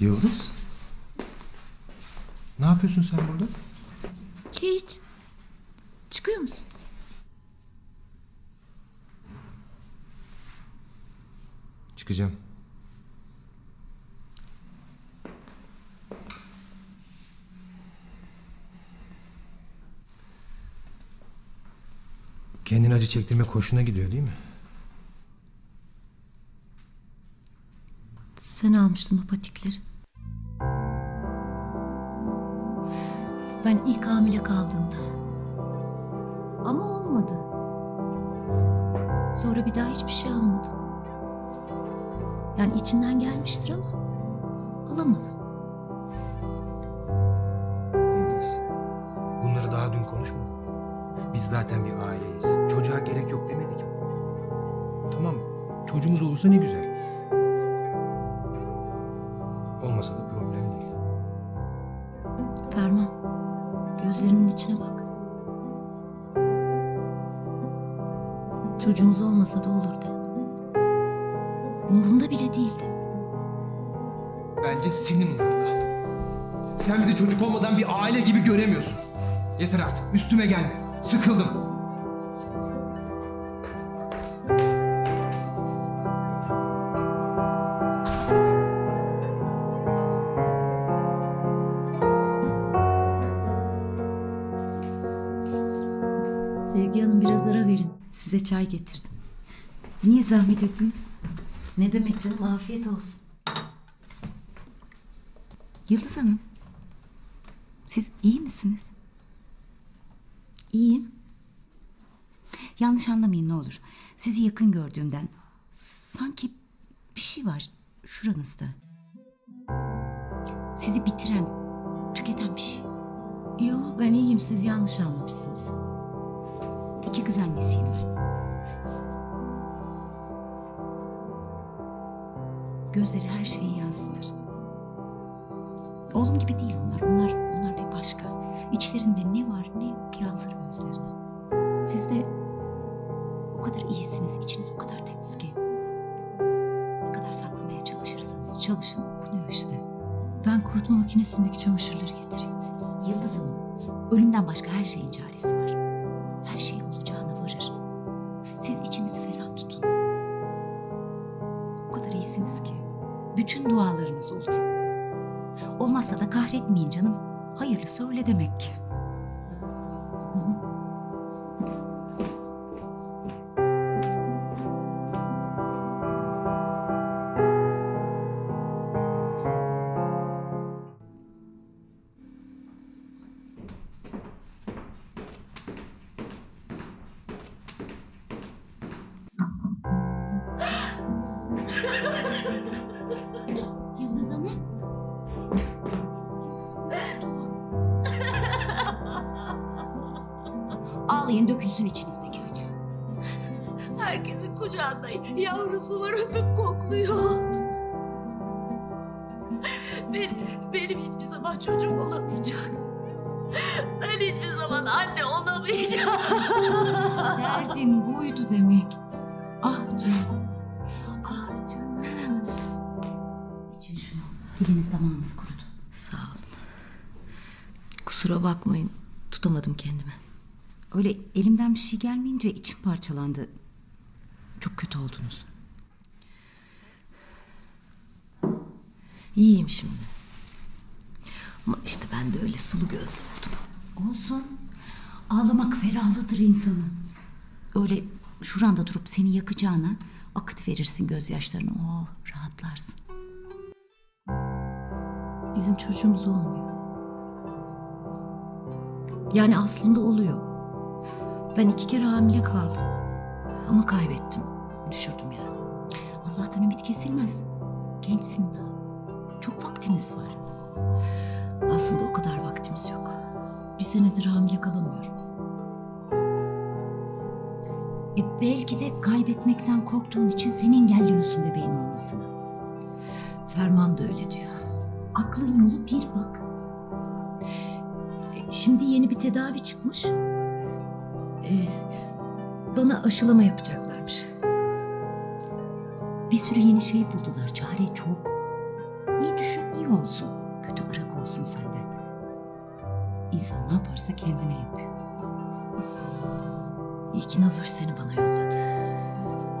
Yıldız? Ne yapıyorsun sen burada? Hiç. Çıkıyor musun? Çıkacağım. Kendine acı çektirme hoşuna gidiyor değil mi? Sen almıştın o patikleri. Ben ilk hamile kaldığımda. Ama olmadı. Sonra bir daha hiçbir şey almadın. Yani içinden gelmiştir ama alamadın. Yıldız. Bunları daha dün konuşmadık. Biz zaten bir aileyiz. Çocuğa gerek yok demedik mi? Tamam. Çocuğumuz olursa ne güzel. Gözlerimin içine bak. Çocuğumuz olmasa da olur de. Umurumda bile değildi. Bence senin umurunda. Sen bizi çocuk olmadan bir aile gibi göremiyorsun. Yeter artık. Üstüme gelme. Sıkıldım. Sevgi Hanım biraz ara verin. Size çay getirdim. Niye zahmet ettiniz? Ne demek canım afiyet olsun. Yıldız Hanım. Siz iyi misiniz? İyiyim. Yanlış anlamayın ne olur. Sizi yakın gördüğümden sanki bir şey var şuranızda. Sizi bitiren, tüketen bir şey. Yo ben iyiyim siz yanlış anlamışsınız. İki kız annesiyim ben. Gözleri her şeyi yansıtır. Oğlum gibi değil onlar. Onlar, onlar bir başka. İçlerinde ne var ne yok yansır gözlerine. Siz de o kadar iyisiniz. içiniz o kadar temiz ki. Ne kadar saklamaya çalışırsanız çalışın okunuyor işte. Ben kurutma makinesindeki çamaşırları getireyim. Yıldız Hanım, ölümden başka her şeyin çaresi var. Her şey kadar iyisiniz ki. Bütün dualarınız olur. Olmazsa da kahretmeyin canım. Hayırlısı öyle demek ki. Ağlayın dökülsün içinizdeki acı. Herkesin kucağında yavrusu var öpüp kokluyor. Benim, benim hiçbir zaman çocuğum olamayacak. Ben hiçbir zaman anne olamayacağım. Derdin buydu demek. Ah canım. Ah canım. İçin şunu. Diliniz damağınız kurudu. Sağ olun. Kusura bakmayın tutamadım kendimi. Öyle elimden bir şey gelmeyince içim parçalandı. Çok kötü oldunuz. İyiyim şimdi. Ama işte ben de öyle sulu gözlü oldum. Olsun. Ağlamak ferahlatır insanı. Öyle şuranda durup seni yakacağına akıt verirsin gözyaşlarını. Oh rahatlarsın. Bizim çocuğumuz olmuyor. Yani aslında oluyor. Ben iki kere hamile kaldım. Ama kaybettim. Düşürdüm yani. Allah'tan ümit kesilmez. Gençsin daha. Çok vaktiniz var. Aslında o kadar vaktimiz yok. Bir senedir hamile kalamıyorum. E belki de kaybetmekten korktuğun için seni engelliyorsun bebeğin olmasını. Ferman da öyle diyor. Aklın yolu bir bak. E, Şimdi yeni bir tedavi çıkmış. E, bana aşılama yapacaklarmış. Bir sürü yeni şey buldular. Çare çok. İyi düşün, iyi olsun, kötü ırak olsun sende. İnsan ne yaparsa kendine yapıyor. İyi ki Nazoş seni bana yolladı.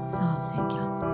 Sağ ol Sevgi abla.